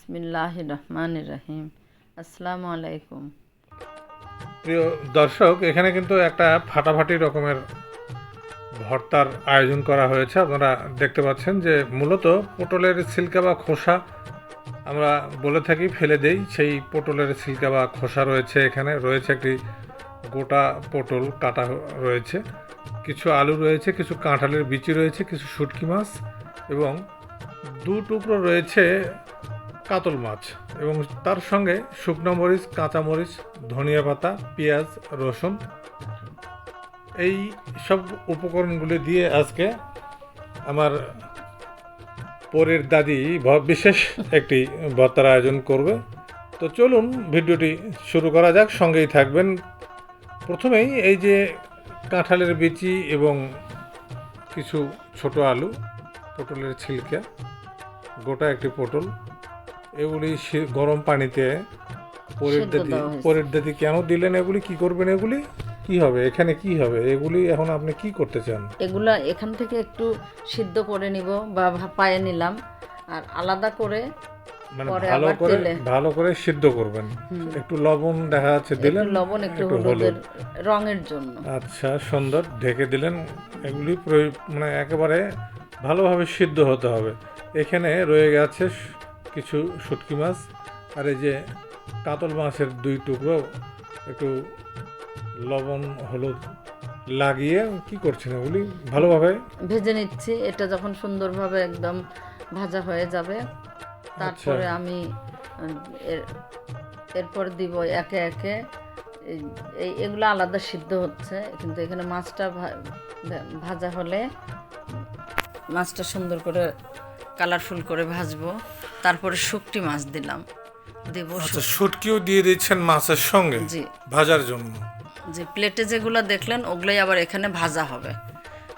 বিসমিল্লাহ রহমান রহিম আসসালামু আলাইকুম। প্রিয় দর্শক, এখানে কিন্তু একটা ফাটাফাটি রকমের ভর্তার আয়োজন করা হয়েছে। আপনারা দেখতে পাচ্ছেন যে মূলত পটলের সিল্কা বা খোসা আমরা বলে থাকি, ফেলে দেই। সেই পটলের সিল্কা বা খোসা রয়েছে এখানে। রয়েছে একটি গোটা পটল কাটা রয়েছে। কিছু আলু রয়েছে, কিছু কাঁঠালের বিচি রয়েছে, কিছু শুটকি মাছ এবং দু টুকরো রয়েছে কাতল মাছ এবং তার সঙ্গে শুকনো মরিচ, কাঁচা মরিচ, ধনিয়া পাতা, পেঁয়াজ, রসুন। এই সব উপকরণগুলি দিয়ে আজকে আমার পরের দাদি বিশেষ একটি ভর্তার আয়োজন করবে। তো চলুন ভিডিওটি শুরু করা যাক, সঙ্গেই থাকবেন। প্রথমেই এই যে কাঁঠালের বিচি এবং কিছু ছোট আলু, পটলের ছিলকা, গোটা একটি পটল। এগুলি গরম পানিতে পরের দাদি পরের দাদি কেন দিলেন এগুলি? কি করবেন এগুলি? কি হবে? এখানে কি হবে? এগুলি এখন আপনি কি করতে চান? এগুলা এখান থেকে একটু সিদ্ধ করে নিব বা ভাপায়ে নিলাম আর আলাদা করে মানে ভালো করে ভালো করে সিদ্ধ করবেন। একটু লবণ দেখা যাচ্ছে দিলেন লবণ একটু হলুদের রঙের জন্য। আচ্ছা সুন্দর ঢেকে দিলেন। এগুলি মানে একেবারে ভালোভাবে সিদ্ধ হতে হবে। এখানে রয়ে গেছে কিছু শুটকি মাছ আর এই যে কাতল মাছের দুই টুকরো একটু লবণ হলুদ লাগিয়ে কি করছেন এগুলি? ভালোভাবে? ভেজে নিচ্ছি। এটা যখন সুন্দরভাবে একদম ভাজা হয়ে যাবে তারপরে আমি এর এরপর দিব একে একে। এই- এগুলো আলাদা সিদ্ধ হচ্ছে কিন্তু এখানে মাছটা ভাজা হলে মাছটা সুন্দর করে কালারফুল করে ভাজবো। তারপরে শুকটি মাছ দিলাম। দেব আচ্ছা শুটকিও দিয়ে দিচ্ছেন মাছের সঙ্গে জি। ভাজার জন্য? যে প্লেটে যেগুলো দেখলেন ওগুলোই আবার এখানে ভাজা হবে।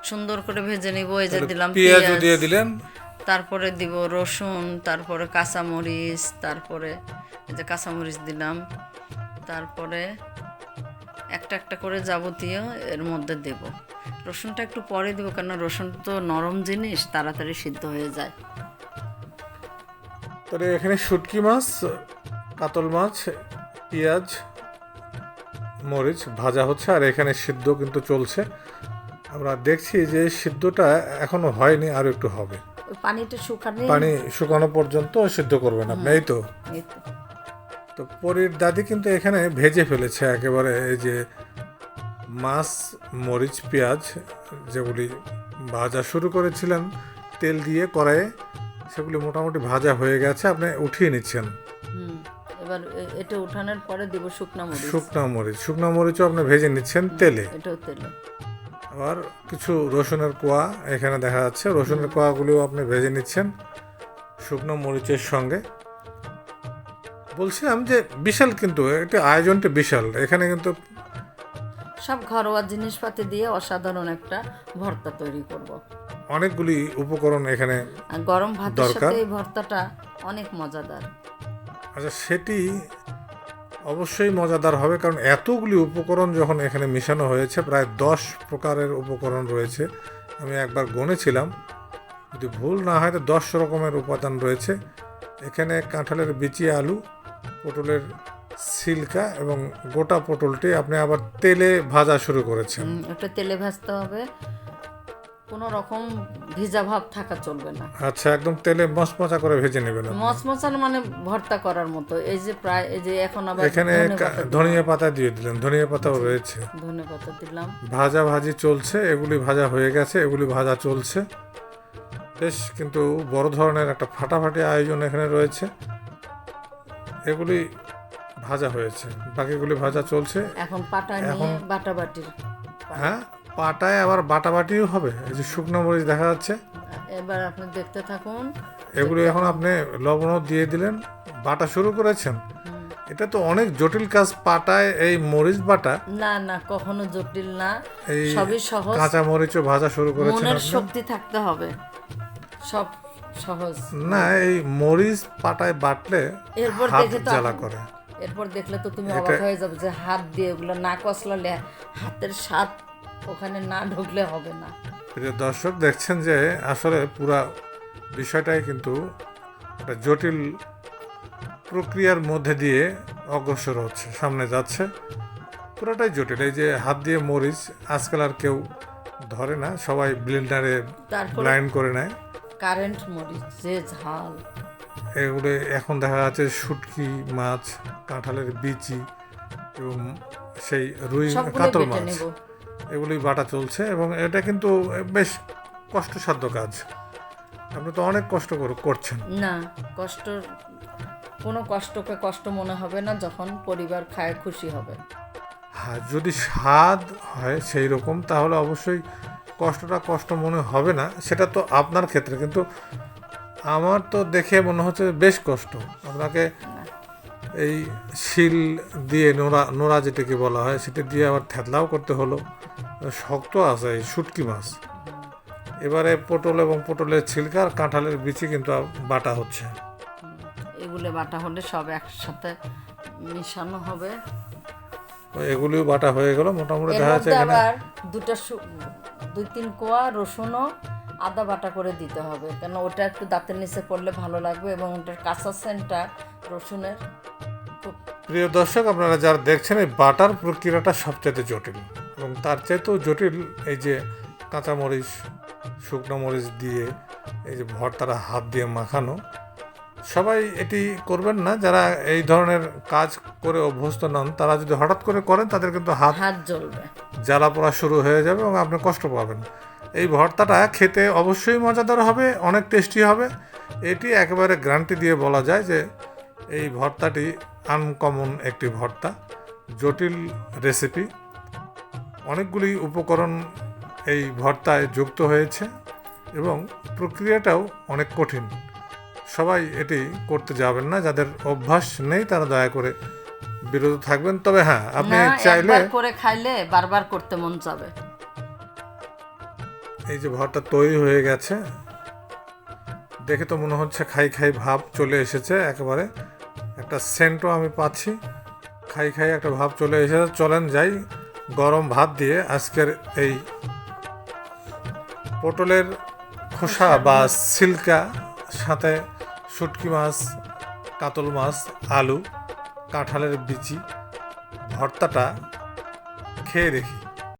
সুন্দর করে ভেজে নিব এই যে দিলাম পেঁয়াজ। দিয়ে দিলেন? তারপরে দিব রসুন তারপরে কাঁচামরিচ তারপরে এই যে কাঁচামরিচ দিলাম। তারপরে একটা একটা করে যাবতীয় এর মধ্যে দেব। রসুনটা একটু পরে দিব কেন রসুন তো নরম জিনিস তাড়াতাড়ি সিদ্ধ হয়ে যায়। তাহলে এখানে শুটকি মাছ কাতল মাছ পেঁয়াজ মরিচ ভাজা হচ্ছে আর এখানে সিদ্ধ কিন্তু চলছে। আমরা দেখছি যে সিদ্ধটা এখনও হয়নি আর একটু হবে। পানিটা শুকানি পানি শুকানো পর্যন্ত সিদ্ধ করবেন আপনি এই তো। তো। পরীর দাদি কিন্তু এখানে ভেজে ফেলেছে একেবারে এই যে মাছ মরিচ পেঁয়াজ যেগুলি ভাজা শুরু করেছিলেন তেল দিয়ে কড়াইয়ে সেগুলি মোটামুটি ভাজা হয়ে গেছে আপনি উঠিয়ে নিচ্ছেন। এবার এটা উঠানোর পরে দিব শুকনা মরিচ। শুকনো মরিচ শুকনো মরিচও আপনি ভেজে নিচ্ছেন তেলে। এটাও তেলে। আবার কিছু রসুনের কোয়া এখানে দেখা যাচ্ছে রসুনের কোয়াগুলিও আপনি ভেজে নিচ্ছেন শুকনো মরিচের সঙ্গে। বলছিলাম যে বিশাল কিন্তু এটা আয়োজনটা বিশাল। এখানে কিন্তু সব ঘরোয়া জিনিসপাতি দিয়ে অসাধারণ একটা ভর্তা তৈরি করব। অনেকগুলি উপকরণ এখানে গরম ভাতের। সাথে এই ভর্তাটা অনেক মজাদার। আচ্ছা সেটি অবশ্যই মজাদার হবে কারণ এতগুলি উপকরণ যখন এখানে মেশানো হয়েছে প্রায় দশ প্রকারের উপকরণ রয়েছে। আমি একবার গণেছিলাম। যদি ভুল না হয় তো দশ রকমের উপাদান রয়েছে। এখানে কাঁঠালের বিচি আলু পটলের সিল্কা এবং গোটা পটলটি আপনি আবার তেলে ভাজা শুরু করেছেন। একটা তেলে ভাজতে হবে। কোনো রকম ভিজা ভাব থাকা চলবে না। আচ্ছা একদম তেলে মচমচা করে ভেজে নেবেন আপনি। মচমচান মানে ভর্তা করার মতো। এই যে প্রায় এই যে এখন আবার এখানে ধনিয়া পাতা দিয়ে দিলেন ধনিয়া পাতাও রয়েছে। ধনে পাতা দিলাম। ভাজা ভাজি চলছে এগুলি ভাজা হয়ে গেছে এগুলি ভাজা চলছে। বেশ কিন্তু বড় ধরনের একটা ফাটাফাটি আয়োজন এখানে রয়েছে। এগুলি ভাজা হয়েছে। বাকিগুলি ভাজা চলছে। এখন পাটা নিয়ে বাটাবাটির হ্যাঁ পাটায় আবার বাটাবাটিও হবে। এই যে শুকনো মরিচ দেখা যাচ্ছে। এবার আপনি দেখতে থাকুন। এগুলি এখন আপনি লবণও দিয়ে দিলেন। বাটা শুরু করেছেন। এটা তো অনেক জটিল কাজ। পাটায় এই মরিচ বাটা না না কখনো জটিল না। এই সবই সহজ। কাঁচা মরিচও ভাজা শুরু করেছেন মনের শক্তি থাকতে হবে। সব সহজ। না এই মরিচ পাটায় বাটলে এরপর দেখে তো জ্বালা করে। এরপর দেখলে তো তুমি অবাক হয়ে যাবে যে হাত দিয়ে ওগুলো না কষলালে হাতের স্বাদ ওখানে না ঢুকলে হবে না। প্রিয় দর্শক দেখছেন যে আসলে পুরা বিষয়টাই কিন্তু একটা জটিল প্রক্রিয়ার মধ্যে দিয়ে অগ্রসর হচ্ছে সামনে যাচ্ছে। পুরোটাই জটিল। এই যে হাত দিয়ে মরিচ আজকাল আর কেউ ধরে না সবাই ব্লেন্ডারে ব্লাইন্ড করে নেয়। কারেন্ট মরিচ যে ঝাল। এগুলো এখন দেখা যাচ্ছে শুটকি মাছ কাঁঠালের বিচি এবং সেই রুই কাতল মাছ। এগুলোই বাটা চলছে এবং এটা কিন্তু বেশ কষ্টসাধ্য কাজ। আপনি তো অনেক কষ্ট করে করছেন। না কষ্ট কোনো কষ্টকে কষ্ট মনে হবে না যখন পরিবার খায় খুশি হবে। হ্যাঁ যদি স্বাদ হয় সেই রকম তাহলে অবশ্যই কষ্টটা কষ্ট মনে হবে না সেটা তো আপনার ক্ষেত্রে। কিন্তু আমার তো দেখে মনে হচ্ছে বেশ কষ্ট। আপনাকে এই শিল দিয়ে নোড়া নোড়া যেটাকে বলা হয় সেটা দিয়ে আবার থেতলাও করতে হলো। শক্ত আছে এই শুটকি মাছ। এবারে পটল এবং পটলের ছিলকা আর কাঁঠালের বিচি কিন্তু বাটা হচ্ছে। এগুলো বাটা হলে সব একসাথে মিশানো হবে। এগুলিও বাটা হয়ে গেল মোটামুটি দেখা যাচ্ছে এখানে দুটো দুই তিন কোয়া রসুনও আদা বাটা করে দিতে হবে। কেন ওটা একটু দাঁতের নিচে পড়লে ভালো লাগবে এবং ওটার কাঁচা সেন্টটা রসুনের খুব প্রিয় দর্শক, আপনারা যারা দেখছেন, এই বাটার প্রক্রিয়াটা সবচেয়ে জটিল এবং তার চাইতেও জটিল এই যে কাঁচামরিচ, শুকনো মরিচ দিয়ে এই যে ভর্তারা হাত দিয়ে মাখানো সবাই এটি করবেন না। যারা এই ধরনের কাজ করে অভ্যস্ত নন তারা যদি হঠাৎ করে করেন তাদের কিন্তু হাত হাত জ্বলবে। জ্বালা পোড়া শুরু হয়ে যাবে এবং আপনি কষ্ট পাবেন। এই ভর্তাটা খেতে অবশ্যই মজাদার হবে অনেক টেস্টি হবে। এটি একেবারে গ্যারান্টি দিয়ে বলা যায় যে এই ভর্তাটি আনকমন একটি ভর্তা জটিল রেসিপি অনেকগুলি উপকরণ এই ভর্তায় যুক্ত হয়েছে এবং প্রক্রিয়াটাও অনেক কঠিন। সবাই এটি করতে যাবেন না যাদের অভ্যাস নেই তারা দয়া করে বিরত থাকবেন। তবে হ্যাঁ আপনি চাইলে করে খাইলে বারবার করতে মন যাবে। এই যে ভরটা তৈরি হয়ে গেছে দেখে তো মনে হচ্ছে খাই খাই ভাব চলে এসেছে একেবারে একটা সেন্টও আমি পাচ্ছি। খাই খাই একটা ভাব চলে এসেছে চলেন যাই গরম ভাত দিয়ে আজকের এই পটলের খোসা বা সিল্কা সাথে শুটকি মাছ কাতল মাছ আলু কাঁঠালের বিচি ভর্তাটা খেয়ে দেখি।